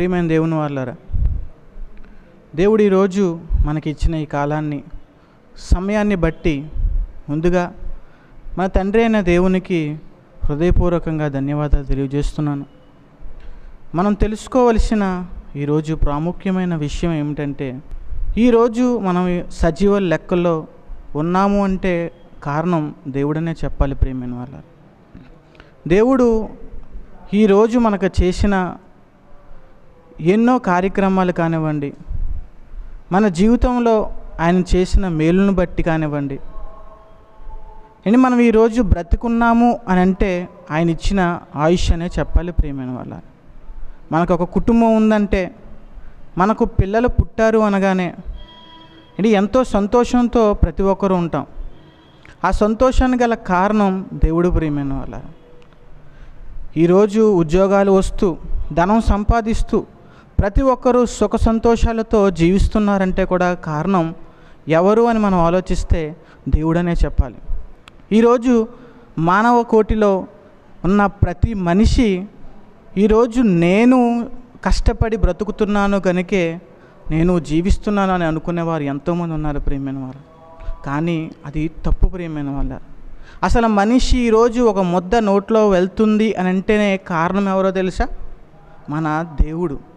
ప్రియమైన దేవుని వాళ్ళారా దేవుడు ఈరోజు మనకి ఇచ్చిన ఈ కాలాన్ని సమయాన్ని బట్టి ముందుగా మన తండ్రి అయిన దేవునికి హృదయపూర్వకంగా ధన్యవాదాలు తెలియజేస్తున్నాను. మనం తెలుసుకోవలసిన ఈరోజు ప్రాముఖ్యమైన విషయం ఏమిటంటే ఈరోజు మనం సజీవ లెక్కల్లో ఉన్నాము అంటే కారణం దేవుడనే చెప్పాలి ప్రేమైన వాళ్ళ దేవుడు ఈరోజు మనకు చేసిన ఎన్నో కార్యక్రమాలు కానివ్వండి మన జీవితంలో ఆయన చేసిన మేలును బట్టి కానివ్వండి. అండి మనం ఈరోజు బ్రతుకున్నాము అని అంటే ఆయన ఇచ్చిన ఆయుష్ అనే చెప్పాలి ప్రియమైన వాళ్ళ. మనకు ఒక కుటుంబం ఉందంటే మనకు పిల్లలు పుట్టారు అనగానే ఇది ఎంతో సంతోషంతో ప్రతి ఒక్కరూ ఉంటాం. ఆ సంతోషానికి గల కారణం దేవుడు ప్రియమైన వాళ్ళ. ఈరోజు ఉద్యోగాలు వస్తూ ధనం సంపాదిస్తూ ప్రతి ఒక్కరూ సుఖ సంతోషాలతో జీవిస్తున్నారంటే కూడా కారణం ఎవరు అని మనం ఆలోచిస్తే దేవుడనే చెప్పాలి. ఈరోజు మానవ కోటిలో ఉన్న ప్రతి మనిషి ఈరోజు నేను కష్టపడి బ్రతుకుతున్నాను కనుకే నేను జీవిస్తున్నాను అని అనుకునేవారు ఎంతోమంది ఉన్నారు ప్రియమైన వారు. కానీ అది తప్పు ప్రియమైన వాళ్ళ. అసలు మనిషి ఈరోజు ఒక ముద్ద నోట్లో వెళ్తుంది అని అంటేనే కారణం ఎవరో తెలుసా? మన దేవుడు.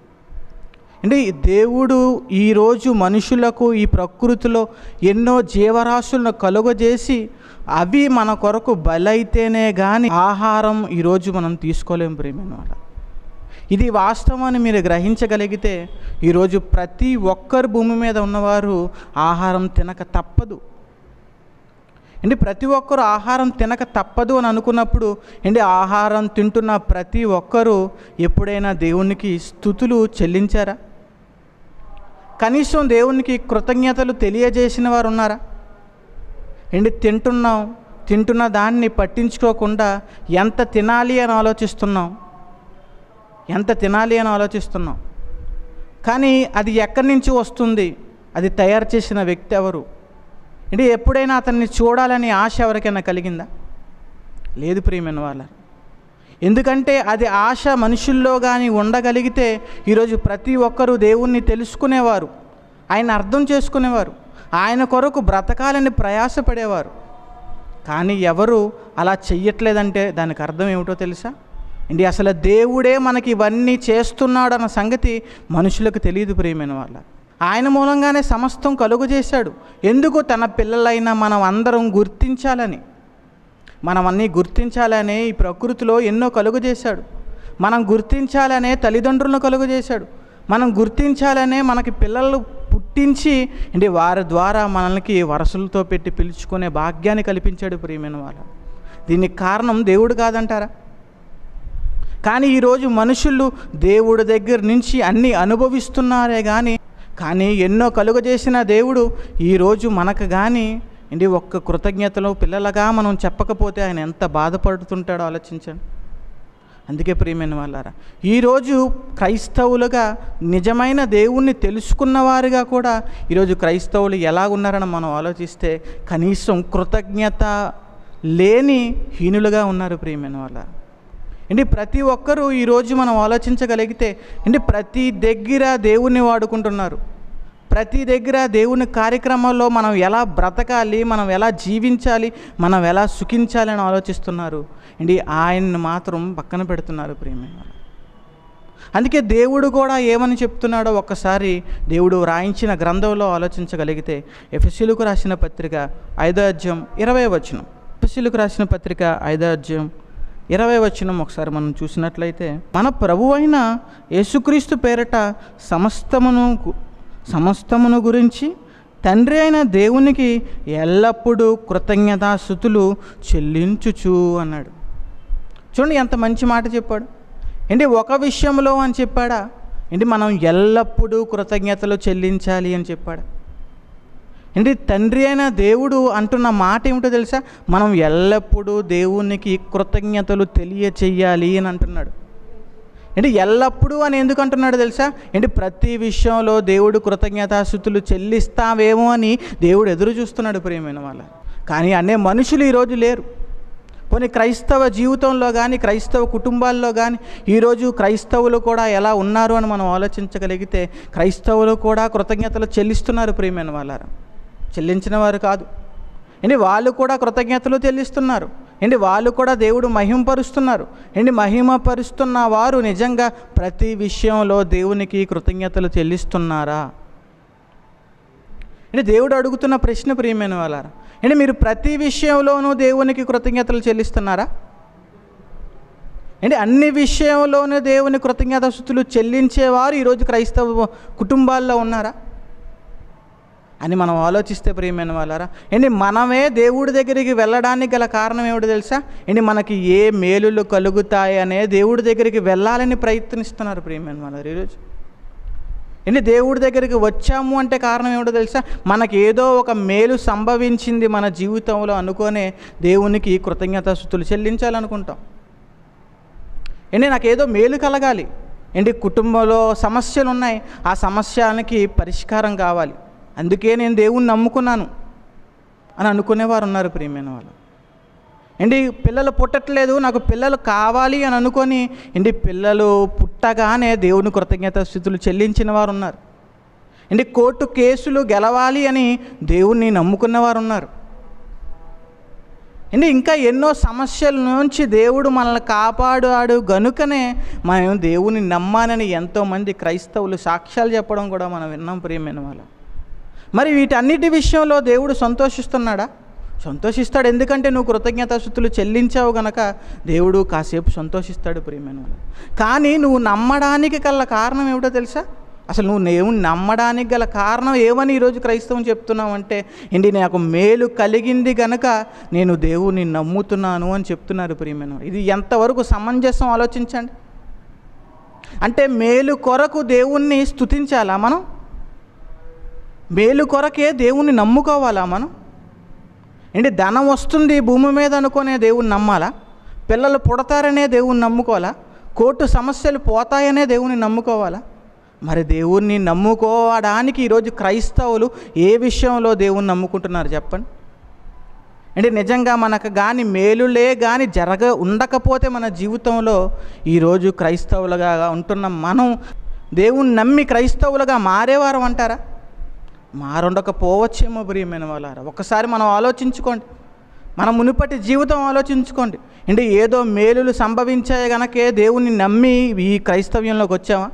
అంటే దేవుడు ఈరోజు మనుషులకు ఈ ప్రకృతిలో ఎన్నో జీవరాశులను కలుగజేసి అవి మన కొరకు బలైతేనే కానీ ఆహారం ఈరోజు మనం తీసుకోలేం ప్రేమన్నమాట ఇది వాస్తవాన్ని మీరు గ్రహించగలిగితే ఈరోజు ప్రతి ఒక్కరు భూమి మీద ఉన్నవారు ఆహారం తినక తప్పదు. ఏంటి ప్రతి ఒక్కరు ఆహారం తినక తప్పదు అని అనుకున్నప్పుడు ఏంటి ఆహారం తింటున్న ప్రతి ఒక్కరూ ఎప్పుడైనా దేవునికి స్థుతులు చెల్లించారా? కనీసం దేవునికి కృతజ్ఞతలు తెలియజేసిన వారు ఉన్నారా ఏంటి తింటున్నాం తింటున్న దాన్ని పట్టించుకోకుండా ఎంత తినాలి అని ఆలోచిస్తున్నాం? ఎంత తినాలి అని ఆలోచిస్తున్నాం? కానీ అది ఎక్కడి నుంచి వస్తుంది? అది తయారు చేసిన వ్యక్తి ఎవరు? అంటే ఎప్పుడైనా అతన్ని చూడాలని ఆశ ఎవరికైనా కలిగిందా? లేదు ప్రియమైన వాళ్ళ ఎందుకంటే అది ఆశ మనుషుల్లో కానీ ఉండగలిగితే ఈరోజు ప్రతి ఒక్కరూ దేవుణ్ణి తెలుసుకునేవారు. ఆయన అర్థం చేసుకునేవారు. ఆయన కొరకు బ్రతకాలని ప్రయాసపడేవారు. కానీ ఎవరు అలా చెయ్యట్లేదంటే దానికి అర్థం ఏమిటో తెలుసా? ఏంటి అసలు దేవుడే మనకి ఇవన్నీ చేస్తున్నాడు అన్న సంగతి మనుషులకు తెలియదు ప్రియమైన వాళ్ళ. ఆయన మూలంగానే సమస్తం కలుగు చేశాడు. ఎందుకు తన పిల్లలైన మనం అందరం గుర్తించాలని? మనం అన్నీ గుర్తించాలనే ఈ ప్రకృతిలో ఎన్నో కలుగు చేశాడు. మనం గుర్తించాలనే తల్లిదండ్రులను కలుగు చేశాడు. మనం గుర్తించాలనే మనకి పిల్లలు పుట్టించి అంటే వారి ద్వారా మనల్ని వరసలతో పెట్టి పిలుచుకునే భాగ్యాన్ని కల్పించాడు ప్రియమైన వాళ్ళ. దీనికి కారణం దేవుడు కాదంటారా? కానీ ఈరోజు మనుషులు దేవుడి దగ్గర నుంచి అన్నీ అనుభవిస్తున్నారే కానీ కానీ ఎన్నో కలుగజేసిన దేవుడు ఈరోజు మనకు కానీ ఇండి ఒక్క కృతజ్ఞతలో పిల్లలుగా మనం చెప్పకపోతే ఆయన ఎంత బాధపడుతుంటాడో ఆలోచించండి. అందుకే ప్రియమైన వాళ్ళారా ఈరోజు క్రైస్తవులుగా నిజమైన దేవుణ్ణి తెలుసుకున్నవారుగా కూడా ఈరోజు క్రైస్తవులు ఎలా ఉన్నారని మనం ఆలోచిస్తే కనీసం కృతజ్ఞత లేని హీనులుగా ఉన్నారు ప్రియమైన వాళ్ళ ఏంటి ప్రతి ఒక్కరూ ఈరోజు మనం ఆలోచించగలిగితే ఏంటి ప్రతి దగ్గర దేవుణ్ణి వాడుకుంటున్నారు. ప్రతి దగ్గర దేవుని కార్యక్రమంలో మనం ఎలా బ్రతకాలి మనం ఎలా జీవించాలి మనం ఎలా సుఖించాలి అని ఆలోచిస్తున్నారు. ఏంటి ఆయన్ని మాత్రం పక్కన పెడుతున్నారు ప్రేమ. అందుకే దేవుడు కూడా ఏమని చెప్తున్నాడో ఒక్కసారి దేవుడు రాయించిన గ్రంథంలో ఆలోచించగలిగితే ఎఫ్ఎస్సీలకు రాసిన పత్రిక ఐదో అధ్యాయం ఇరవై వచనం. ఎఫ్ఎస్సీలకు రాసిన పత్రిక ఐదో అధ్యాయం ఇరవై వచనం ఒకసారి మనం చూసినట్లయితే మన ప్రభు అయిన యేసుక్రీస్తు పేరట సమస్తమును సమస్తమును గురించి తండ్రి అయిన దేవునికి ఎల్లప్పుడూ కృతజ్ఞతాస్థుతులు చెల్లించుచు అన్నాడు. చూడండి ఎంత మంచి మాట చెప్పాడు. ఏంటి ఒక విషయంలో అని చెప్పాడా? ఏంటి మనం ఎల్లప్పుడూ కృతజ్ఞతలు చెల్లించాలి అని చెప్పాడు? ఏంటి తండ్రి అయిన దేవుడు అంటున్న మాట ఏమిటో తెలుసా? మనం ఎల్లప్పుడూ దేవునికి కృతజ్ఞతలు తెలియచేయాలి అని అంటున్నాడు. ఏంటి ఎల్లప్పుడూ అని ఎందుకు అంటున్నాడు తెలుసా? ఏంటి ప్రతి విషయంలో దేవుడు కృతజ్ఞతాస్థుతులు చెల్లిస్తావేమో అని దేవుడు ఎదురు చూస్తున్నాడు ప్రియమైన వాళ్ళ. కానీ అనే మనుషులు ఈరోజు లేరు. పోనీ క్రైస్తవ జీవితంలో కానీ క్రైస్తవ కుటుంబాల్లో కానీ ఈరోజు క్రైస్తవులు కూడా ఎలా ఉన్నారు అని మనం ఆలోచించగలిగితే క్రైస్తవులు కూడా కృతజ్ఞతలు చెల్లిస్తున్నారు ప్రియమైన వాళ్ళారా చెల్లించిన వారు కాదు. ఏంటి వాళ్ళు కూడా కృతజ్ఞతలు చెల్లిస్తున్నారు. ఏంటి వాళ్ళు కూడా దేవుడు మహిమపరుస్తున్నారు ఏంటి మహిమపరుస్తున్న వారు నిజంగా ప్రతి విషయంలో దేవునికి కృతజ్ఞతలు చెల్లిస్తున్నారా? అంటే దేవుడు అడుగుతున్న ప్రశ్న ప్రియమైన వాళ్ళారా? అంటే మీరు ప్రతి విషయంలోనూ దేవునికి కృతజ్ఞతలు చెల్లిస్తున్నారా? అంటే అన్ని విషయంలోనూ దేవుని కృతజ్ఞత స్థుతులు చెల్లించేవారు ఈరోజు క్రైస్తవ కుటుంబాల్లో ఉన్నారా? అని మనం ఆలోచిస్తే ప్రియమైన వాళ్ళారా? ఏంటి మనమే దేవుడి దగ్గరికి వెళ్ళడానికి గల కారణం ఏమిటో తెలుసా? ఏంటి మనకి ఏ మేలులు కలుగుతాయి అనే దేవుడి దగ్గరికి వెళ్ళాలని ప్రయత్నిస్తున్నారు ప్రియమైన వాళ్ళారు ఈరోజు? ఏంటి దేవుడి దగ్గరికి వచ్చాము అంటే కారణం ఏమిటో తెలుసా? మనకి ఏదో ఒక మేలు సంభవించింది మన జీవితంలో అనుకోనే దేవునికి కృతజ్ఞతాస్థుతులు చెల్లించాలనుకుంటాం. ఏంటి నాకు ఏదో మేలు కలగాలి. ఏంటి కుటుంబంలో సమస్యలు ఉన్నాయి ఆ సమస్యలకి పరిష్కారం కావాలి. అందుకే నేను దేవుణ్ణి నమ్ముకున్నాను అని అనుకునేవారు ఉన్నారు ప్రియమైన వాళ్ళు. ఏంటి పిల్లలు పుట్టట్లేదు నాకు పిల్లలు కావాలి అని అనుకొని ఏంటి పిల్లలు పుట్టగానే దేవుని కృతజ్ఞత స్థితులు చెల్లించిన వారు ఉన్నారు. ఏంటి కోర్టు కేసులు గెలవాలి అని దేవుణ్ణి నమ్ముకున్నవారు ఉన్నారు. ఏంటి ఇంకా ఎన్నో సమస్యల నుంచి దేవుడు మనల్ని కాపాడాడు గనుకనే మనం దేవుని నమ్మానని ఎంతోమంది క్రైస్తవులు సాక్ష్యాలు చెప్పడం కూడా మనం విన్నాం ప్రియమైన వాళ్ళు. మరి వీటన్నిటి విషయంలో దేవుడు సంతోషిస్తున్నాడా? సంతోషిస్తాడు. ఎందుకంటే నువ్వు కృతజ్ఞతాస్థుతులు చెల్లించావు గనక దేవుడు కాసేపు సంతోషిస్తాడు ప్రియమైన కానీ నువ్వు నమ్మడానికి గల కారణం ఏమిటో తెలుసా? అసలు నువ్వు దేవుని నమ్మడానికి గల కారణం ఏమని ఈరోజు క్రైస్తవం చెప్తున్నావు అంటే ఏంటి నాకు మేలు కలిగింది గనక నేను దేవుని నమ్ముతున్నాను అని చెప్తున్నారు ప్రియమైన ఇది ఎంతవరకు సమంజసం? ఆలోచించండి. అంటే మేలు కొరకు దేవుణ్ణి స్తుతించాలా మనం? మేలు కొరకే దేవుణ్ణి నమ్ముకోవాలా మనం? ఏంటి ధనం వస్తుంది భూమి మీద అనుకునే దేవుణ్ణి నమ్మాలా? పిల్లలు పుడతారనే దేవుణ్ణి నమ్ముకోవాలా? కోర్టు సమస్యలు పోతాయనే దేవుణ్ణి నమ్ముకోవాలా? మరి దేవుణ్ణి నమ్ముకోవడానికి ఈరోజు క్రైస్తవులు ఏ విషయంలో దేవుణ్ణి నమ్ముకుంటున్నారు చెప్పండి? అంటే నిజంగా మనకు కానీ మేలులే కానీ జరగ ఉండకపోతే మన జీవితంలో ఈరోజు క్రైస్తవులుగా ఉంటున్న మనం దేవుణ్ణి నమ్మి క్రైస్తవులుగా మారేవారు అంటారా? మారుండకపోవచ్చేమో ప్రియమైన వాళ్ళారా? ఒకసారి మనం ఆలోచించుకోండి. మన మునుపటి జీవితం ఆలోచించుకోండి. అంటే ఏదో మేలులు సంభవించాయి గనకే దేవుణ్ణి నమ్మి ఈ క్రైస్తవ్యంలోకి వచ్చామా?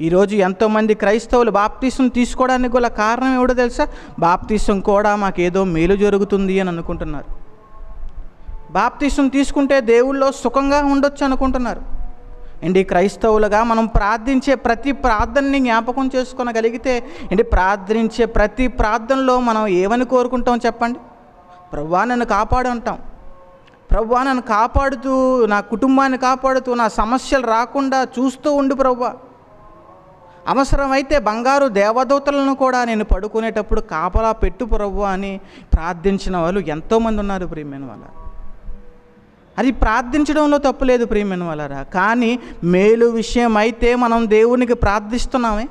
ఈరోజు ఎంతోమంది క్రైస్తవులు బాప్తీసం తీసుకోవడానికి గల కారణం ఏమిటో తెలుసా? బాప్తీసం కూడా మాకేదో మేలు జరుగుతుంది అని అనుకుంటున్నారు. బాప్తీసం తీసుకుంటే దేవుళ్ళో సుఖంగా ఉండొచ్చు అనుకుంటున్నారు. అండి క్రైస్తవులుగా మనం ప్రార్థించే ప్రతి ప్రార్థనని జ్ఞాపకం చేసుకోనగలిగితే అండి ప్రార్థించే ప్రతి ప్రార్థనలో మనం ఏమని కోరుకుంటాం చెప్పండి? ప్రవ్వా నన్ను కాపాడు అంటాం. ప్రవ్వా నన్ను కాపాడుతూ నా కుటుంబాన్ని కాపాడుతూ నా సమస్యలు రాకుండా చూస్తూ ఉండు ప్రవ్వా అవసరమైతే బంగారు దేవదూతలను కూడా నేను పడుకునేటప్పుడు కాపలా పెట్టు ప్రవ్వా అని ప్రార్థించిన వాళ్ళు ఎంతోమంది ఉన్నారు ప్రియమైన వాళ్ళ. అది ప్రార్థించడంలో తప్పులేదు ప్రియమైన వాళ్ళరా. కానీ మేలు విషయం అయితే మనం దేవునికి ప్రార్థిస్తున్నామే.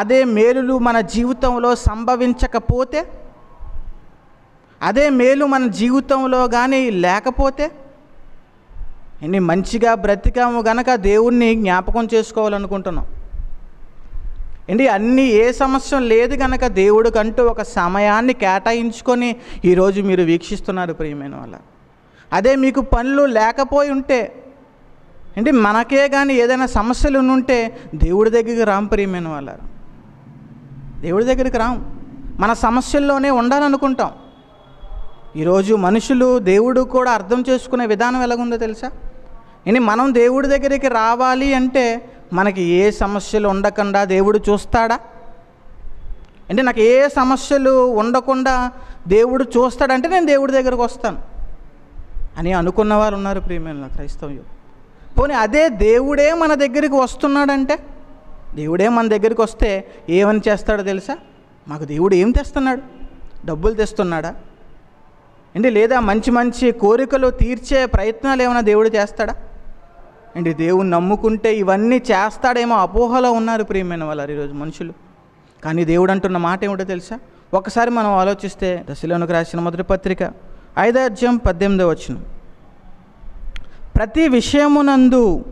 అదే మేలులు మన జీవితంలో సంభవించకపోతే అదే మేలు మన జీవితంలో కానీ లేకపోతే ఇన్ని మంచిగా బ్రతికాము గనక దేవుణ్ణి జ్ఞాపకం చేసుకోవాలనుకుంటున్నాం. ఏంటి అన్నీ ఏ సమస్య లేదు కనుక దేవుడికంటూ ఒక సమయాన్ని కేటాయించుకొని ఈరోజు మీరు వీక్షిస్తున్నారు ప్రియమైన వాళ్ళ. అదే మీకు పనులు లేకపోయి ఉంటే ఏంటి? మనకే కానీ ఏదైనా సమస్యలు ఉంటే దేవుడి దగ్గరికి రాం ప్రియమైన వాళ్ళ దేవుడి దగ్గరికి రాం మన సమస్యల్లోనే ఉండాలనుకుంటాం. ఈరోజు మనుషులు దేవుడు కూడా అర్థం చేసుకునే విధానం ఎలాగుందో తెలుసా? ఇని మనం దేవుడి దగ్గరికి రావాలి అంటే మనకి ఏ సమస్యలు ఉండకుండా దేవుడు చూస్తాడా? అంటే నాకు ఏ సమస్యలు ఉండకుండా దేవుడు చూస్తాడంటే నేను దేవుడి దగ్గరకు వస్తాను. అని అనుకున్న వారు ఉన్నారు ప్రియమైన క్రైస్తవ్యం పోనీ అదే దేవుడే మన దగ్గరికి వస్తున్నాడంటే? దేవుడే మన దగ్గరికి వస్తే ఏమని చేస్తాడో తెలుసా? మాకు దేవుడు ఏం తెస్తున్నాడు? డబ్బులు తెస్తున్నాడా? ఏంటి లేదా మంచి మంచి కోరికలు తీర్చే ప్రయత్నాలు ఏమైనా దేవుడు చేస్తాడా? ఏంటి దేవుని నమ్ముకుంటే ఇవన్నీ చేస్తాడేమో అపోహలో ఉన్నారు ప్రియమైన వాళ్ళు ఈరోజు మనుషులు. కానీ దేవుడు అంటున్న మాట ఏమిటో తెలుసా? ఒకసారి మనం ఆలోచిస్తే దశలోనికి రాసిన మొదటి పత్రిక ఐదార్జ్యం పద్దెనిమిదవ వచనం. ప్రతి విషయమునందు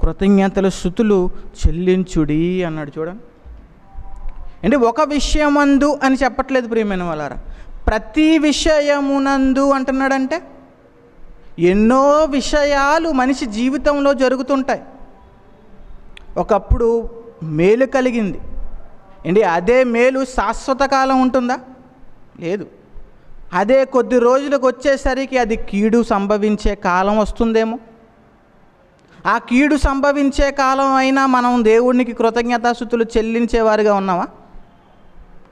కృతజ్ఞతలు శృతులు చెల్లించుడి అన్నాడు చూడండి. అంటే ఒక విషయమందు అని చెప్పట్లేదు ప్రియమైన వాళ్ళారా? ప్రతి విషయమునందు అంటున్నాడంటే ఎన్నో విషయాలు మనిషి జీవితంలో జరుగుతుంటాయి. ఒకప్పుడు మేలు కలిగింది. ఏంటి అదే మేలు శాశ్వత కాలం ఉంటుందా? లేదు. అదే కొద్ది రోజులకు వచ్చేసరికి అది కీడు సంభవించే కాలం వస్తుందేమో. ఆ కీడు సంభవించే కాలం అయినా మనం దేవునికి కృతజ్ఞతాస్థుతులు చెల్లించేవారుగా ఉన్నామా?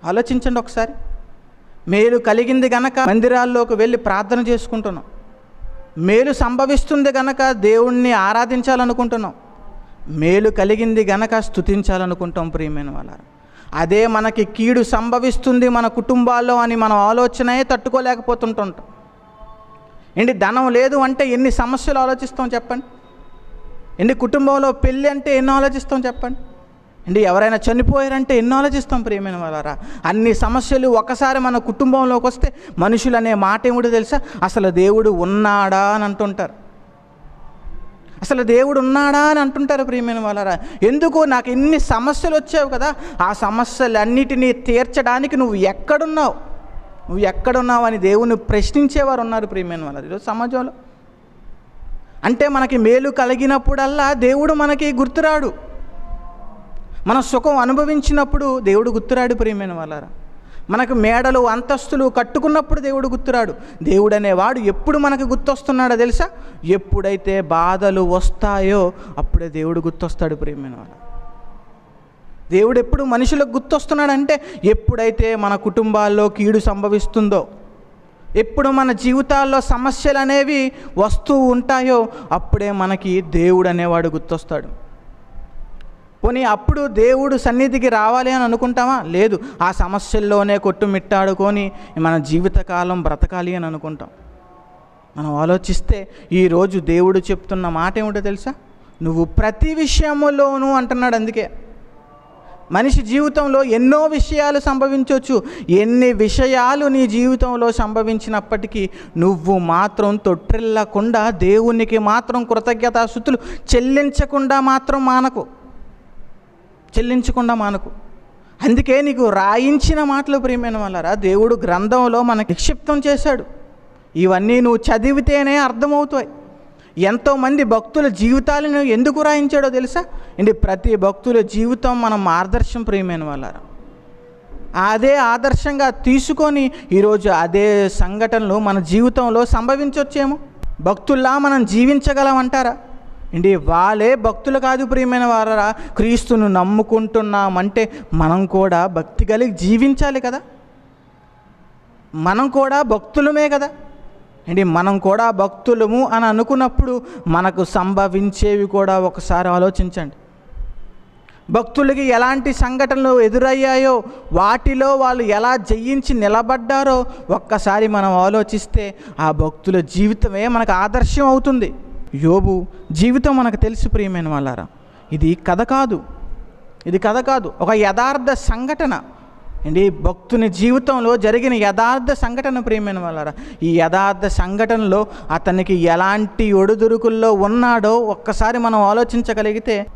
ఆలోచించండి ఒకసారి. మేలు కలిగింది గనక మందిరాల్లోకి వెళ్ళి ప్రార్థన చేసుకుంటున్నాం. మేలు సంభవిస్తుంది గనక దేవుణ్ణి ఆరాధించాలనుకుంటున్నాం. మేలు కలిగింది గనక స్తుతించాలనుకుంటాం ప్రియమైన వాళ్ళ అదే మనకి కీడు సంభవిస్తుంది మన కుటుంబాల్లో అని మనం ఆలోచనే తట్టుకోలేకపోతుంటుంటాం ఏంటి ధనం లేదు అంటే ఎన్ని సమస్యలు ఆలోచిస్తాం చెప్పండి? ఏంటి కుటుంబంలో పెళ్ళి అంటే ఎన్ని ఆలోచిస్తాం చెప్పండి? ఏంటి ఎవరైనా చనిపోయారంటే ఎన్ని ఆలోచిస్తాం ప్రియమైన వాళ్ళారా అన్ని సమస్యలు ఒకసారి మన కుటుంబంలోకి వస్తే మనుషులు అనే మాట ఏమిటో తెలుసా? అసలు దేవుడు ఉన్నాడా అని అంటుంటారు. అసలు దేవుడు ఉన్నాడా అని అంటుంటారు ప్రియమైన వాళ్ళరా? ఎందుకు? నాకు ఎన్ని సమస్యలు వచ్చావు కదా ఆ సమస్యలన్నిటినీ తీర్చడానికి నువ్వు ఎక్కడున్నావు? నువ్వు ఎక్కడున్నావు అని దేవుని ప్రశ్నించేవారు ఉన్నారు ప్రియమైన వాళ్ళారు? ఈరోజు సమాజంలో అంటే మనకి మేలు కలిగినప్పుడల్లా దేవుడు మనకి గుర్తురాడు. మన సుఖం అనుభవించినప్పుడు దేవుడు గుర్తురాడు ప్రియమైన వాళ్ళారా? మనకు మేడలు అంతస్తులు కట్టుకున్నప్పుడు దేవుడు గుర్తురాడు. దేవుడు అనేవాడు ఎప్పుడు మనకు గుర్తొస్తున్నాడో తెలుసా? ఎప్పుడైతే బాధలు వస్తాయో అప్పుడే దేవుడు గుర్తొస్తాడు ప్రేమైన వాళ్ళ దేవుడు ఎప్పుడు మనుషులకు గుర్తొస్తున్నాడంటే ఎప్పుడైతే మన కుటుంబాల్లో కీడు సంభవిస్తుందో ఎప్పుడు మన జీవితాల్లో సమస్యలు అనేవి వస్తూ ఉంటాయో అప్పుడే మనకి దేవుడు అనేవాడు గుర్తొస్తాడు. పోనీ అప్పుడు దేవుడు సన్నిధికి రావాలి అని అనుకుంటామా లేదు. ఆ సమస్యల్లోనే కొట్టుమిట్టాడుకొని మన జీవితకాలం బ్రతకాలి అని అనుకుంటాం. మనం ఆలోచిస్తే ఈరోజు దేవుడు చెప్తున్న మాట ఏమిటో తెలుసా? నువ్వు ప్రతి విషయములోనూ అంటున్నాడు అందుకే. మనిషి జీవితంలో ఎన్నో విషయాలు సంభవించవచ్చు ఎన్ని విషయాలు నీ జీవితంలో సంభవించినప్పటికీ నువ్వు మాత్రం తొట్టిల్లకుండా దేవునికి మాత్రం కృతజ్ఞతాశుతులు చెల్లించకుండా మాత్రం మానకు. చెల్లించకుండా మానకు. అందుకే నీకు రాయించిన మాటలు ప్రియమైన వాళ్ళరా దేవుడు గ్రంథంలో మనకి నిక్షిప్తం చేశాడు. ఇవన్నీ నువ్వు చదివితేనే అర్థమవుతాయి. ఎంతోమంది భక్తుల జీవితాలను ఎందుకు రాయించాడో తెలుసా? ఏంటి ప్రతి భక్తుల జీవితం మనం మార్గదర్శం ప్రియమైన వాళ్ళారా. అదే ఆదర్శంగా తీసుకొని ఈరోజు అదే సంఘటనలు మన జీవితంలో సంభవించవచ్చేమో భక్తుల్లా మనం జీవించగలమంటారా? ఏంటి వాళ్ళే భక్తులు కాదు ప్రియమైన వారా క్రీస్తును నమ్ముకుంటున్నామంటే మనం కూడా భక్తి కలిగి జీవించాలి కదా. మనం కూడా భక్తులమే కదా. ఏంటి మనం కూడా భక్తులము అని అనుకున్నప్పుడు మనకు సంభవించేవి కూడా ఒకసారి ఆలోచించండి. భక్తులకి ఎలాంటి సంఘటనలు ఎదురయ్యాయో వాటిలో వాళ్ళు ఎలా జయించి నిలబడ్డారో ఒక్కసారి మనం ఆలోచిస్తే ఆ భక్తుల జీవితమే మనకు ఆదర్శం అవుతుంది. యోబు జీవితం మనకు తెలుసు ప్రియమైన వాళ్ళారా? ఇది కథ కాదు. ఇది కథ కాదు. ఒక యథార్థ సంఘటన. అండి భక్తుని జీవితంలో జరిగిన యథార్థ సంఘటన ప్రియమైన వాళ్ళారా? ఈ యథార్థ సంఘటనలో అతనికి ఎలాంటి ఒడుదురుకుల్లో ఉన్నాడో ఒక్కసారి మనం ఆలోచించగలిగితే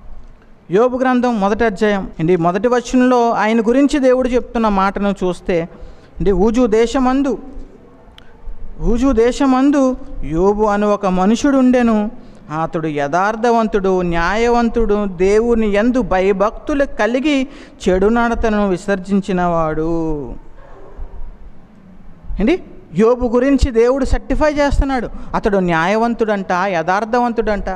యోబు గ్రంథం మొదటి అధ్యాయం. అండి మొదటి వచనంలో ఆయన గురించి దేవుడు చెప్తున్న మాటను చూస్తే అంటే ఊజు దేశమందు ఊజు దేశమందు యోబు అను ఒక మనుషుడుండెను. అతడు యథార్థవంతుడు న్యాయవంతుడు దేవుని ఎందు భయభక్తులు కలిగి చెడు నడతను విసర్జించినవాడు. ఏంటి? యోబు గురించి దేవుడు సర్టిఫై చేస్తున్నాడు. అతడు న్యాయవంతుడంట యథార్థవంతుడంట.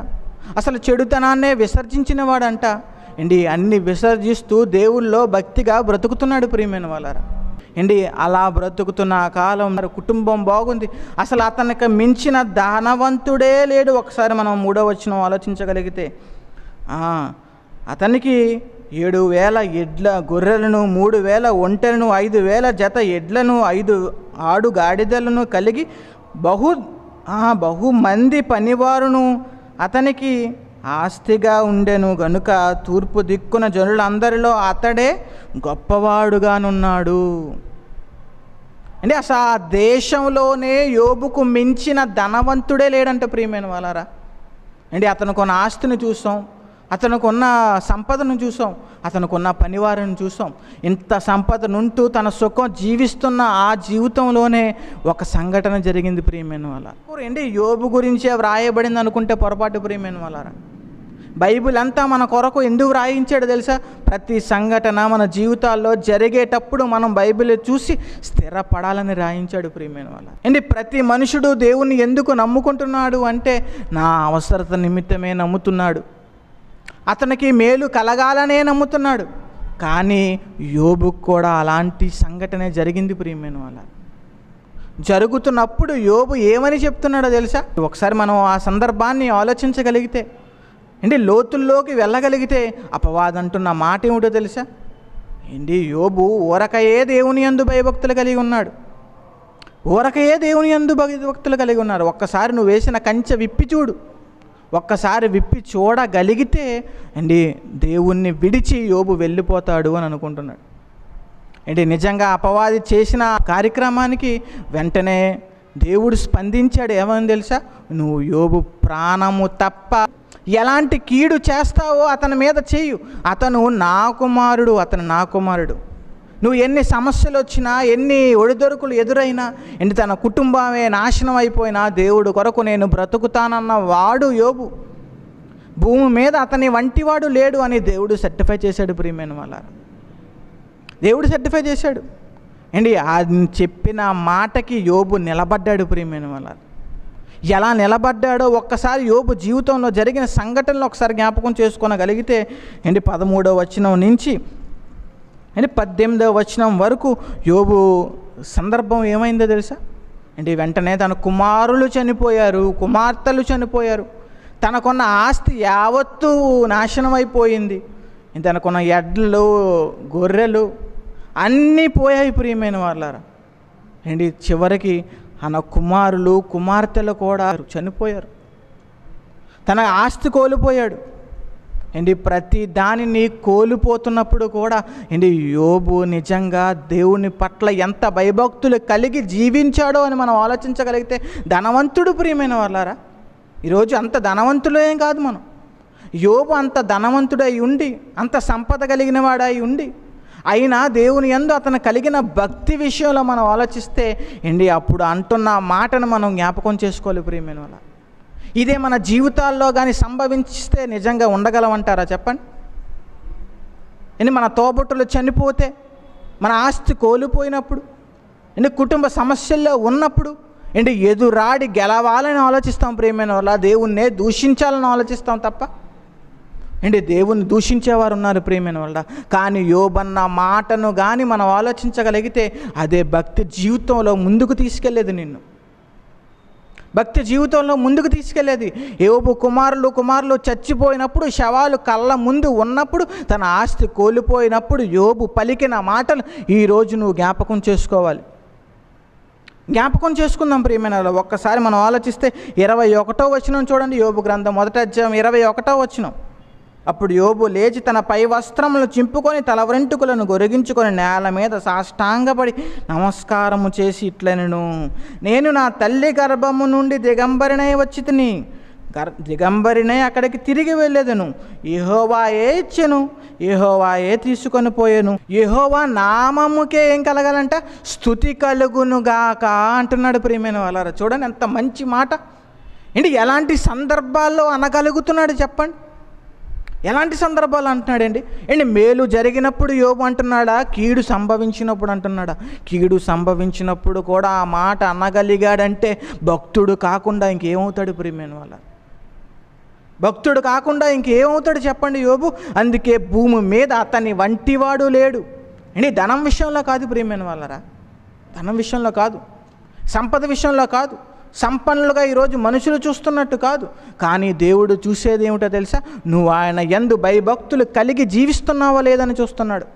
అసలు చెడుతనాన్నే విసర్జించినవాడంట. ఏంటి? అన్ని విసర్జిస్తూ దేవుల్లో భక్తిగా బ్రతుకుతున్నాడు ప్రియమైన వాళ్ళారా. ఏంటి? అలా బ్రతుకుతున్న కాలం మరి కుటుంబం బాగుంది. అసలు అతనికి మించిన ధనవంతుడే లేడు. ఒకసారి మనం మూడో వచ్చిన ఆలోచించగలిగితే అతనికి ఏడు వేల ఎడ్ల గొర్రెలను మూడు వేల ఒంటెలను ఐదు వేల జత ఎడ్లను ఐదు ఆడు గాడిదలను కలిగి బహు బహుమంది పనివారును అతనికి ఆస్తిగా ఉండెను గనుక తూర్పు దిక్కున జనులందరిలో అతడే గొప్పవాడుగానున్నాడు. అంటే అసలు ఆ దేశంలోనే యోబుకు మించిన ధనవంతుడే లేడంట ప్రియమైన వాళ్ళారా? అంటే అతనుకున్న ఆస్తిని చూసాం అతనుకున్న సంపదను చూసాం అతనుకున్న పనివారిని చూసాం. ఇంత సంపదనుంటూ తన సుఖం జీవిస్తున్న ఆ జీవితంలోనే ఒక సంఘటన జరిగింది ప్రియమైన వాళ్ళ అంటే యోబు గురించే వ్రాయబడింది అనుకుంటే పొరపాటు ప్రియమైన వాళ్ళారా? బైబిల్ అంతా మన కొరకు ఎందుకు రాయించాడు తెలుసా? ప్రతి సంఘటన మన జీవితాల్లో జరిగేటప్పుడు మనం బైబిల్ చూసి స్థిరపడాలని రాయించాడు ప్రియమైన వాళ్ళ. అండి ప్రతి మనుషుడు దేవుణ్ణి ఎందుకు నమ్ముకుంటున్నాడు అంటే నా అవసరత నిమిత్తమే నమ్ముతున్నాడు. అతనికి మేలు కలగాలనే నమ్ముతున్నాడు. కానీ యోబుకు కూడా అలాంటి సంఘటనే జరిగింది ప్రియమైన వాళ్ళ. జరుగుతున్నప్పుడు యోబు ఏమని చెప్తున్నాడో తెలుసా? ఒకసారి మనం ఆ సందర్భాన్ని ఆలోచించగలిగితే ఏంటి లోతుల్లోకి వెళ్ళగలిగితే అపవాదం అంటున్న మాట ఏమిటో తెలుసా? ఏంటి యోబు ఊరకయే దేవుని అందు భయభక్తులు కలిగి ఉన్నాడు. ఊరకయే దేవుని అందు భక్తులు కలిగి ఉన్నారు ఒక్కసారి నువ్వు వేసిన కంచె విప్పి చూడు. ఒక్కసారి విప్పి చూడగలిగితే అండి దేవుణ్ణి విడిచి యోబు వెళ్ళిపోతాడు అని అనుకుంటున్నాడు. ఏంటి నిజంగా అపవాది చేసిన కార్యక్రమానికి వెంటనే దేవుడు స్పందించాడు ఏమని తెలుసా? నువ్వు యోబు ప్రాణము తప్ప ఎలాంటి కీడు చేస్తావో అతని మీద చేయు అతను నా కుమారుడు అతను నా కుమారుడు. నువ్వు ఎన్ని సమస్యలు వచ్చినా ఎన్ని ఒడిదొరుకులు ఎదురైనా ఎన్ని తన కుటుంబమే నాశనం అయిపోయినా దేవుడు కొరకు నేను బ్రతుకుతానన్న వాడు యోబు. భూమి మీద అతని వంటివాడు లేడు అని దేవుడు సర్టిఫై చేశాడు ప్రియమైన వాళ్ళ దేవుడు సర్టిఫై చేశాడు. అండి అది చెప్పిన మాటకి యోబు నిలబడ్డాడు ప్రియమైన వాళ్ళ ఎలా నిలబడ్డాడో ఒక్కసారి యోబు జీవితంలో జరిగిన సంఘటనలు ఒకసారి జ్ఞాపకం చేసుకోనగలిగితే ఏంటి పదమూడవ వచనం నుంచి అంటే పద్దెనిమిదవ వచనం వరకు యోబు సందర్భం ఏమైందో తెలుసా? అంటే వెంటనే తన కుమారులు చనిపోయారు కుమార్తెలు చనిపోయారు. తనకున్న ఆస్తి యావత్తు నాశనం అయిపోయింది తనకున్న ఎడ్లు గొర్రెలు అన్నీ పోయాయి ప్రియమైన వాళ్ళారా ఏంటి చివరికి తన కుమారులు కుమార్తెలు కూడా చనిపోయారు. తన ఆస్తి కోల్పోయాడు. ఏంటి? ప్రతి దానిని కోల్పోతున్నప్పుడు కూడా ఏంటి? యోబు నిజంగా దేవుని పట్ల ఎంత భయభక్తులు కలిగి జీవించాడో అని మనం ఆలోచించగలిగితే ధనవంతుడు ప్రియమైన వాళ్ళారా ఈరోజు అంత ధనవంతులు ఏం కాదు మనం. యోబు అంత ధనవంతుడై ఉండి అంత సంపద కలిగిన వాడై ఉండి అయినా దేవుని యందు అతను కలిగిన భక్తి విషయంలో మనం ఆలోచిస్తే ఏంటి అప్పుడు అంటున్న మాటను మనం జ్ఞాపకం చేసుకోవాలి ప్రియమైన వాళ్ళ. ఇదే మన జీవితాల్లో కానీ సంభవించిస్తే నిజంగా ఉండగలమంటారా చెప్పండి? ఏంటి మన తోబుట్టులు చనిపోతే మన ఆస్తి కోల్పోయినప్పుడు ఏంటి కుటుంబ సమస్యల్లో ఉన్నప్పుడు ఏంటి ఎదురాడి గెలవాలని ఆలోచిస్తాం ప్రియమైన వాళ్ళ. దేవుణ్ణే దూషించాలని ఆలోచిస్తాం తప్ప అంటే దేవుని దూషించేవారు ఉన్నారు ప్రేమైన వాళ్ళ. కానీ యోబన్న మాటను కానీ మనం ఆలోచించగలిగితే అదే భక్తి జీవితంలో ముందుకు తీసుకెళ్ళేది నిన్ను. భక్తి జీవితంలో ముందుకు తీసుకెళ్ళేది యోబు కుమారులు కుమారులు చచ్చిపోయినప్పుడు శవాలు కళ్ళ ముందు ఉన్నప్పుడు తన ఆస్తి కోల్పోయినప్పుడు యోబు పలికిన మాటలు ఈరోజు నువ్వు జ్ఞాపకం చేసుకోవాలి. జ్ఞాపకం చేసుకుందాం ప్రియమైన ఒక్కసారి మనం ఆలోచిస్తే ఇరవై ఒకటో వచనం చూడండి. యోబు గ్రంథం మొదట అధ్యాయం ఇరవై ఒకటో వచనం. అప్పుడు యోబు లేచి తన పై వస్త్రములు చింపుకొని తల వెంట్రుకలను గొరిగించుకొని నేల మీద సాష్టాంగపడి నమస్కారము చేసి ఇట్లనెను. నేను నా తల్లి గర్భము నుండి దిగంబరినై వచ్చి తిని గర్ దిగంబరినై అక్కడికి తిరిగి వెళ్ళేదను. ఏ ఇచ్చెను? ఏ తీసుకొని పోయాను? యహోవా నామముకే ఏం కలగాలంట? స్థుతి కలుగునుగాక అంటున్నాడు ప్రియమైన వాళ్ళారా. చూడండి ఎంత మంచి మాట. ఏంటి ఎలాంటి సందర్భాల్లో అనగలుగుతున్నాడు చెప్పండి. ఎలాంటి సందర్భాలు అంటున్నాడండి? అండి మేలు జరిగినప్పుడు యోబు అంటున్నాడా? కీడు సంభవించినప్పుడు అంటున్నాడా? కీడు సంభవించినప్పుడు కూడా ఆ మాట అనగలిగాడంటే భక్తుడు కాకుండా ఇంకేమవుతాడు ప్రియమైన వాళ్ళ? భక్తుడు కాకుండా ఇంకేమవుతాడు చెప్పండి యోబు? అందుకే భూమి మీద అతని వంటివాడు లేడు. అండి ధనం విషయంలో కాదు ప్రియమైన వాళ్ళరా? ధనం విషయంలో కాదు. సంపద విషయంలో కాదు. సంపన్నులుగా ఈరోజు మనుషులు చూస్తున్నట్టు కాదు. కానీ దేవుడు చూసేది ఏమిటో తెలుసా? నువ్వు ఆయన ఎందు భయభక్తులు కలిగి జీవిస్తున్నావా లేదని చూస్తున్నాడు.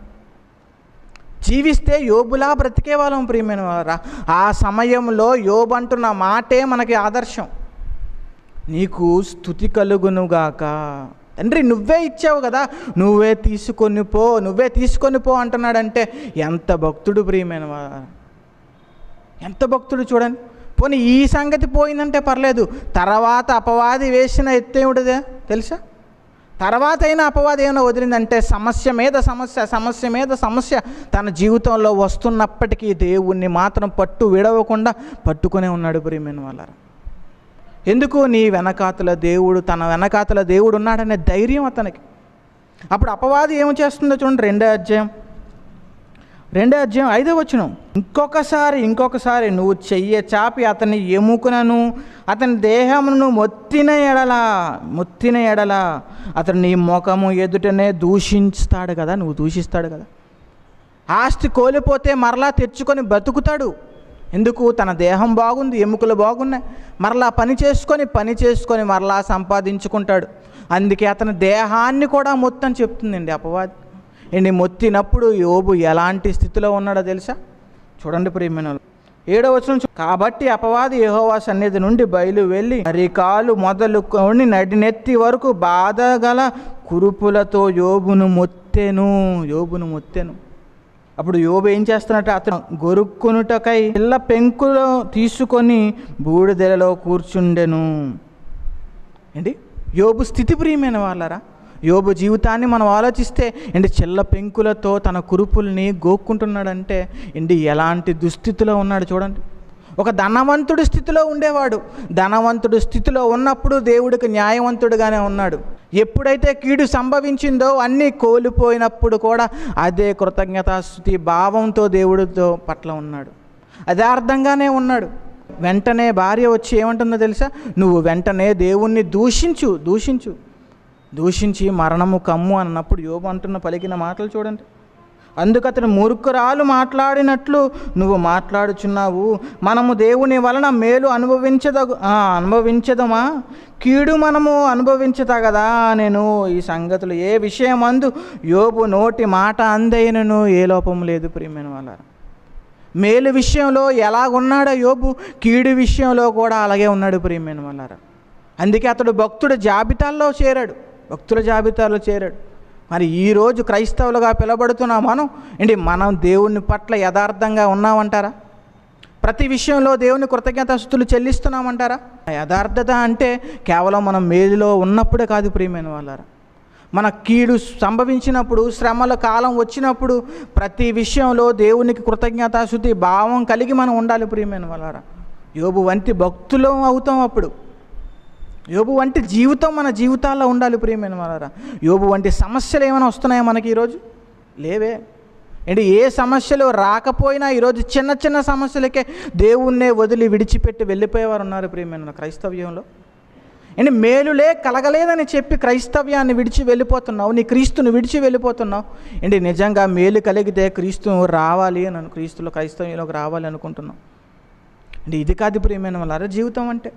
జీవిస్తే యోబులా బ్రతికే వాళ్ళం ప్రియమైన వారా. ఆ సమయంలో యోబు అంటున్న మాటే మనకి ఆదర్శం. నీకు స్థుతి కలుగునుగాక తండ్రి నువ్వే ఇచ్చావు కదా. నువ్వే తీసుకొని పో నువ్వే తీసుకొని పో అంటున్నాడంటే ఎంత భక్తుడు ప్రియమైన వారా. ఎంత భక్తుడు చూడండి. పోనీ ఈ సంగతి పోయిందంటే పర్లేదు. తర్వాత అపవాది వేసిన ఎత్తేమిటిదే తెలుసా? తర్వాత అయినా అపవాది ఏమైనా వదిలిందంటే సమస్య మీద సమస్య సమస్య మీద సమస్య. తన జీవితంలో వస్తున్నప్పటికీ దేవుణ్ణి మాత్రం పట్టు విడవకుండా పట్టుకునే ఉన్నాడు ప్రియమైన వాళ్ళారా. ఎందుకు? నీ వెనకాతల దేవుడు తన వెనకాతల దేవుడు ఉన్నాడనే ధైర్యం అతనికి. అప్పుడు అపవాది ఏమి చేస్తుందో చూడండి రెండో అధ్యాయం. రెండో అధ్యాయం ఐదో వచ్చిన ఇంకొకసారి ఇంకొకసారి నువ్వు చెయ్య చాపి అతని ఎముకునను అతని దేహమును మొత్తిన ఎడల మొత్తిన ఎడల అతను నీ ముఖము ఎదుటనే దూషిస్తాడు కదా నువ్వు దూషిస్తాడు కదా. ఆస్తి కోల్పోతే మరలా తెచ్చుకొని బతుకుతాడు. ఎందుకు? తన దేహం బాగుంది ఎముకలు బాగున్నాయి. మరలా పని చేసుకొని పని చేసుకొని మరలా సంపాదించుకుంటాడు. అందుకే అతని దేహాన్ని కూడా మొత్తం చెప్తుందండి అపవాది. ఏంటి మొత్తినప్పుడు యోబు ఎలాంటి స్థితిలో ఉన్నాడో తెలుసా? చూడండి ప్రియమైన ఏడవ వచనం కాబట్టి అపవాది యహోవా సన్నిధి నుండి బయలు వెళ్ళి అరికాలు మొదలుకొని నడినెత్తి వరకు బాధగల కురుపులతో యోబును మొత్తెను యోబును మొత్తెను. అప్పుడు యోబు ఏం చేస్తున్నట్టు అతను గొరుక్కునుటకై పిల్ల పెంకులో తీసుకొని బూడిదెలలో కూర్చుండెను. ఏంటి? యోబు స్థితి ప్రియమైన వాళ్ళరా? యోబు జీవితాన్ని మనం ఆలోచిస్తే ఏంటి చిల్ల పెంకులతో తన కురుపుల్ని గోక్కుంటున్నాడంటే ఏంటి ఎలాంటి దుస్థితిలో ఉన్నాడు చూడండి. ఒక ధనవంతుడి స్థితిలో ఉండేవాడు. ధనవంతుడు స్థితిలో ఉన్నప్పుడు దేవుడికి న్యాయవంతుడుగానే ఉన్నాడు. ఎప్పుడైతే కీడు సంభవించిందో అన్నీ కోల్పోయినప్పుడు కూడా అదే కృతజ్ఞతాస్థుతి భావంతో దేవుడితో పట్ల ఉన్నాడు. అదార్థంగానే ఉన్నాడు. వెంటనే భార్య వచ్చి ఏమంటుందో తెలుసా? నువ్వు వెంటనే దేవుణ్ణి దూషించు దూషించు. దూషించి మరణము కమ్ము అన్నప్పుడు యోబు అంటున్న పలికిన మాటలు చూడండి. అందుకు అతను మూర్ఖురాలు మాట్లాడినట్లు నువ్వు మాట్లాడుచున్నావు. మనము దేవుని వలన మేలు అనుభవించదగు అనుభవించదమా? కీడు మనము అనుభవించతగదా నేను ఈ సంగతులు ఏ విషయం అందు యోబు నోటి మాట అందైనను ఏ లోపం లేదు ప్రియమైన వాళ్ళ. మేలు విషయంలో ఎలాగున్నాడో యోబు? కీడు విషయంలో కూడా అలాగే ఉన్నాడు ప్రియమైన వాళ్ళారా అందుకే అతడు భక్తుడు జాబితాల్లో చేరాడు. భక్తుల జాబితాలో చేరాడు. మరి ఈరోజు క్రైస్తవులుగా పిలబడుతున్న మనం ఏంటి మనం దేవుని పట్ల యథార్థంగా ఉన్నామంటారా? ప్రతి విషయంలో దేవుని కృతజ్ఞతాస్తులు చెల్లిస్తున్నామంటారా? యథార్థత అంటే కేవలం మనం మేలులో ఉన్నప్పుడే కాదు ప్రియమైన వాళ్ళారా? మన కీడు సంభవించినప్పుడు శ్రమల కాలం వచ్చినప్పుడు ప్రతి విషయంలో దేవునికి కృతజ్ఞతాశుతి భావం కలిగి మనం ఉండాలి ప్రియమైన వాళ్ళారా? యోబు వంటి భక్తులం అవుతాం అప్పుడు. యోబు వంటి జీవితం మన జీవితాల్లో ఉండాలి ప్రియమైన వాళ్ళారా యోబు వంటి సమస్యలు ఏమైనా వస్తున్నాయా మనకి ఈరోజు? లేవే. అంటే ఏ సమస్యలు రాకపోయినా ఈరోజు చిన్న చిన్న సమస్యలకే దేవుణ్ణే వదిలి విడిచిపెట్టి వెళ్ళిపోయేవారు ఉన్నారు ప్రియమైన క్రైస్తవ్యంలో. ఏంటి మేలులే కలగలేదని చెప్పి క్రైస్తవ్యాన్ని విడిచి వెళ్ళిపోతున్నావు నీ క్రీస్తుని విడిచి వెళ్ళిపోతున్నావు. అండి నిజంగా మేలు కలిగితే క్రీస్తు రావాలి అని క్రీస్తులు క్రీస్తులో క్రైస్తవ్యంలోకి రావాలి అనుకుంటున్నాం అంటే ఇది కాదు ప్రియమైన వాళ్ళ జీవితం అంటే.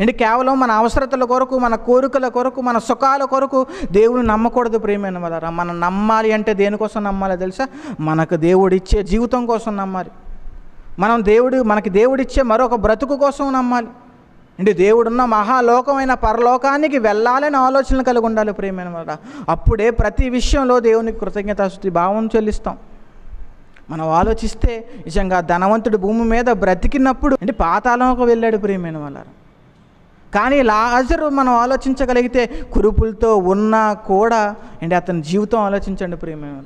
ఏంటి కేవలం మన అవసరతల కొరకు మన కోరికల కొరకు మన సుఖాల కొరకు దేవుని నమ్మకూడదు ప్రేమైన వాళ్ళరా మనం నమ్మాలి అంటే దేనికోసం నమ్మాలో తెలుసా? మనకు దేవుడు ఇచ్చే జీవితం కోసం నమ్మాలి. మనం దేవుడు మనకి దేవుడిచ్చే మరొక బ్రతుకు కోసం నమ్మాలి. అంటే దేవుడున్న మహాలోకమైన పరలోకానికి వెళ్ళాలని ఆలోచనలు కలిగి ఉండాలి ప్రేమైన వాళ్ళ అప్పుడే ప్రతి విషయంలో దేవునికి కృతజ్ఞతాస్తుతి భావం చెల్లిస్తాం. మనం ఆలోచిస్తే నిజంగా ధనవంతుడు భూమి మీద బ్రతికినప్పుడు అంటే పాతాళంలోకి వెళ్ళాడు ప్రియమైన వాళ్ళారు కానీ లాజరు మనం ఆలోచించగలిగితే కురుపులతో ఉన్నా కూడా ఏంటి అతని జీవితం ఆలోచించండి ప్రియమైన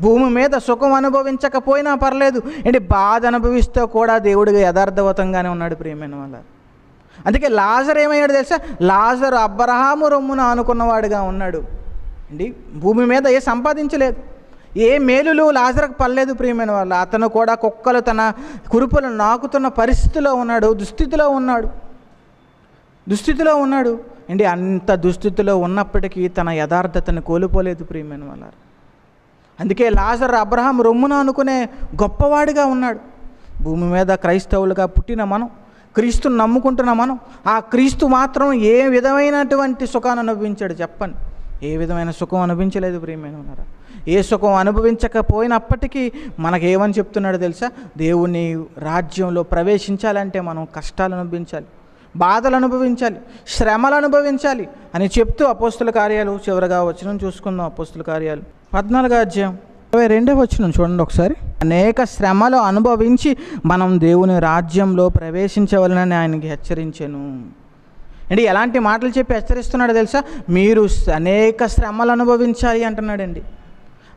భూమి మీద సుఖం అనుభవించకపోయినా పర్లేదు ఏంటి బాధ అనుభవిస్తూ కూడా దేవుడిగా యథార్థవతంగానే ఉన్నాడు ప్రియమైన వాళ్ళ. అందుకే లాజర్ ఏమయ్యాడు తెలుసా? లాజరు అబ్రహాము రొమ్మును అనుకున్నవాడుగా ఉన్నాడు. అండి భూమి మీద ఏ సంపాదించలేదు. ఏ మేలులు లాజరకు పర్లేదు ప్రియమైన వాళ్ళు. అతను కూడా కుక్కలు తన కురుపులు నాకుతున్న పరిస్థితిలో ఉన్నాడు దుస్థితిలో ఉన్నాడు. దుస్థితిలో ఉన్నాడు. అండి అంత దుస్థితిలో ఉన్నప్పటికీ తన యథార్థతను కోల్పోలేదు ప్రియమైన వాళ్ళ అందుకే లాజర్ అబ్రహాం రొమ్మున అనుకునే గొప్పవాడిగా ఉన్నాడు. భూమి మీద క్రైస్తవులుగా పుట్టిన మనం క్రీస్తుని నమ్ముకుంటున్న మనం ఆ క్రీస్తు మాత్రం ఏ విధమైనటువంటి సుఖాన్ని అనుభవించాడు చెప్పండి. ఏ విధమైన సుఖం అనుభవించలేదు ప్రియమైన ఉన్నారా ఏ సుఖం అనుభవించకపోయినప్పటికీ మనకేమని చెప్తున్నాడు తెలుసా? దేవుని రాజ్యంలో ప్రవేశించాలంటే మనం కష్టాలు అనుభవించాలి. బాధలు అనుభవించాలి శ్రమలు అనుభవించాలి అని చెప్తూ అపోస్తుల కార్యాలు చివరగా వచ్చిన చూసుకుందాం అపోస్తుల కార్యాలు. పద్నాలుగో అధ్యాయం ఇరవై రెండో వచ్చిన చూడండి ఒకసారి. అనేక శ్రమలు అనుభవించి మనం దేవుని రాజ్యంలో ప్రవేశించవలనని ఆయనకి హెచ్చరించాను. అండి ఎలాంటి మాటలు చెప్పి హెచ్చరిస్తున్నాడు తెలుసా? మీరు అనేక శ్రమలు అనుభవించాలి అంటున్నాడండి.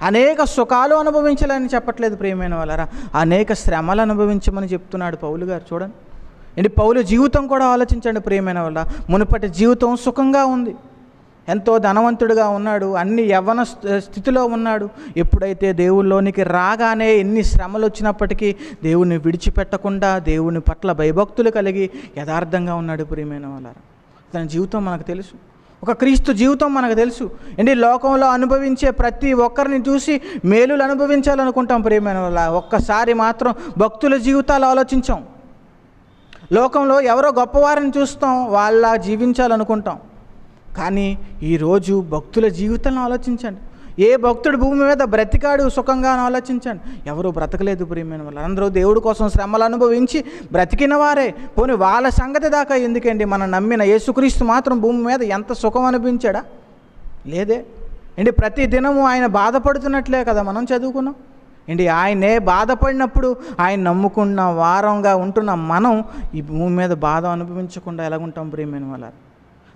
అనేక సుఖాలు అనుభవించాలని చెప్పట్లేదు ప్రియమైన వాళ్ళరా. అనేక శ్రమలు అనుభవించమని చెప్తున్నాడు పౌలు గారు చూడండి. అంటే పౌలు జీవితం కూడా ఆలోచించండి ప్రియమైన వాళ్ళ. మునుపటి జీవితం సుఖంగా ఉంది. ఎంతో ధనవంతుడిగా ఉన్నాడు. అన్ని యవ్వన స్థ- స్థితిలో ఉన్నాడు. ఎప్పుడైతే దేవుల్లోనికి రాగానే ఎన్ని శ్రమలు వచ్చినప్పటికీ దేవుని విడిచిపెట్టకుండా దేవుని పట్ల భయభక్తులు కలిగి యథార్థంగా ఉన్నాడు ప్రియమైన వాళ్ళారా తన జీవితం మనకు తెలుసు. ఒక క్రీస్తు జీవితం మనకు తెలుసు. ఏంటి? లోకంలో అనుభవించే ప్రతి ఒక్కరిని చూసి మేలులు అనుభవించాలనుకుంటాం ప్రియమైన వాళ్ళ. ఒక్కసారి మాత్రం భక్తుల జీవితాలు ఆలోచించాం. లోకంలో ఎవరో గొప్పవారిని చూస్తాం వాళ్ళ జీవించాలనుకుంటాం. కానీ ఈరోజు భక్తుల జీవితాలను ఆలోచించండి. ఏ భక్తుడు భూమి మీద బ్రతికాడు సుఖంగా ఆలోచించండి. ఎవరు బ్రతకలేదు ప్రియమైన వాళ్ళు అందరూ దేవుడి కోసం శ్రమలు అనుభవించి బ్రతికిన వారే. పోనీ వాళ్ళ సంగతి దాకా ఎందుకండి మనం నమ్మిన యేసుక్రీస్తు మాత్రం భూమి మీద ఎంత సుఖం అనిపించాడా లేదే. ఏంటి ప్రతి దినము ఆయన బాధపడుతున్నట్లే కదా మనం చదువుకున్నాం. ఏంటి ఆయనే బాధపడినప్పుడు ఆయన నమ్ముకున్న వారంగా ఉంటున్న మనం ఈ భూమి మీద బాధ అనుభవించకుండా ఎలాగుంటాం ప్రేమైన వాళ్ళ?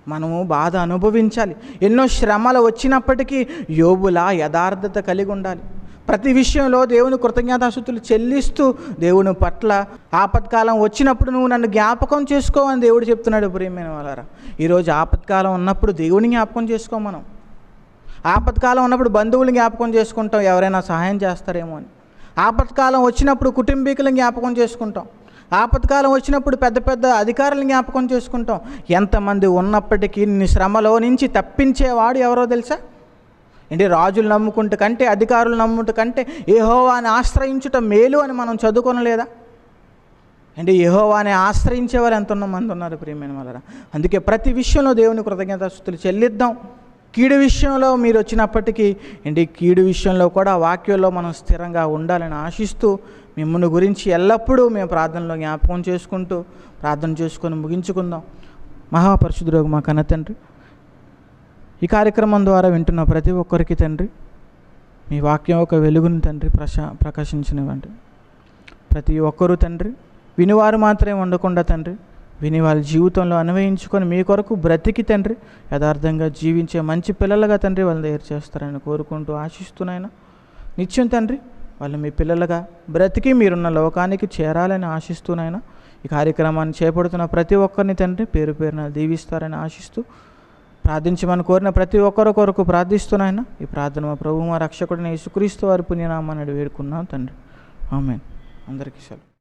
మనము బాధ అనుభవించాలి. ఎన్నో శ్రమలు వచ్చినప్పటికీ యోబులా యథార్థత కలిగి ఉండాలి. ప్రతి విషయంలో దేవుని కృతజ్ఞతాశుతులు చెల్లిస్తూ దేవుని పట్ల ఆపత్కాలం వచ్చినప్పుడు నువ్వు నన్ను జ్ఞాపకం చేసుకో అని దేవుడు చెప్తున్నాడు ప్రియమైన వాళ్ళారా? ఈరోజు ఆపత్కాలం ఉన్నప్పుడు దేవుని జ్ఞాపకం చేసుకో మనం. ఆపత్కాలం ఉన్నప్పుడు బంధువులు జ్ఞాపకం చేసుకుంటాం ఎవరైనా సహాయం చేస్తారేమో అని. ఆపత్కాలం వచ్చినప్పుడు కుటుంబీకులను జ్ఞాపకం చేసుకుంటాం. ఆపత్కాలం వచ్చినప్పుడు పెద్ద పెద్ద అధికారులను జ్ఞాపకం చేసుకుంటాం. ఎంతమంది ఉన్నప్పటికీ నీ శ్రమలో నుంచి తప్పించేవాడు ఎవరో తెలుసా? ఏంటి రాజులు నమ్ముకుంటు కంటే అధికారులు నమ్ముట కంటే ఏహోవాని ఆశ్రయించుట మేలు అని మనం చదువుకోనలేదా? అంటే యెహోవాని ఆశ్రయించేవారు ఎంత మంది ఉన్నారు ప్రియమైన వాళ్ళరా? అందుకే ప్రతి విషయంలో దేవుని కృతజ్ఞతాస్తుతులు చెల్లిద్దాం. కీడు విషయంలో మీరు వచ్చినప్పటికీ ఏంటి? కీడు విషయంలో కూడా వాక్యంలో మనం స్థిరంగా ఉండాలని ఆశిస్తూ మిమ్మల్ని గురించి ఎల్లప్పుడూ మేము ప్రార్థనలో జ్ఞాపకం చేసుకుంటూ ప్రార్థన చేసుకొని ముగించుకుందాం. మహాపరిశుద్ధుడు మా కన్న తండ్రి ఈ కార్యక్రమం ద్వారా వింటున్న ప్రతి ఒక్కరికి తండ్రి మీ వాక్యం ఒక వెలుగుని తండ్రి ప్రశా ప్రకాశించినవండి ప్రతి ఒక్కరూ తండ్రి వినివారు మాత్రమే ఉండకుండా తండ్రి విని వాళ్ళ జీవితంలో అన్వయించుకొని మీ కొరకు బ్రతికి తండ్రి యథార్థంగా జీవించే మంచి పిల్లలుగా తండ్రి వాళ్ళని తయారు చేస్తారని కోరుకుంటూ ఆశిస్తున్నాయన నిత్యం తండ్రి వాళ్ళు మీ పిల్లలుగా బ్రతికి మీరున్న లోకానికి చేరాలని ఆశిస్తూనైనా ఈ కార్యక్రమాన్ని చేపడుతున్న ప్రతి ఒక్కరిని తండ్రి పేరు పేరున దీవిస్తారని ఆశిస్తూ ప్రార్థించమని కోరిన ప్రతి ఒక్కరి కొరకు ప్రార్థిస్తున్నాయన ఈ ప్రార్థన మా ప్రభు మా రక్షకుడిని యేసుక్రీస్తు వారి పుణ్యనామాన్ని వేడుకున్నాం తండ్రి. ఆమెన్. అందరికీ సెలవు.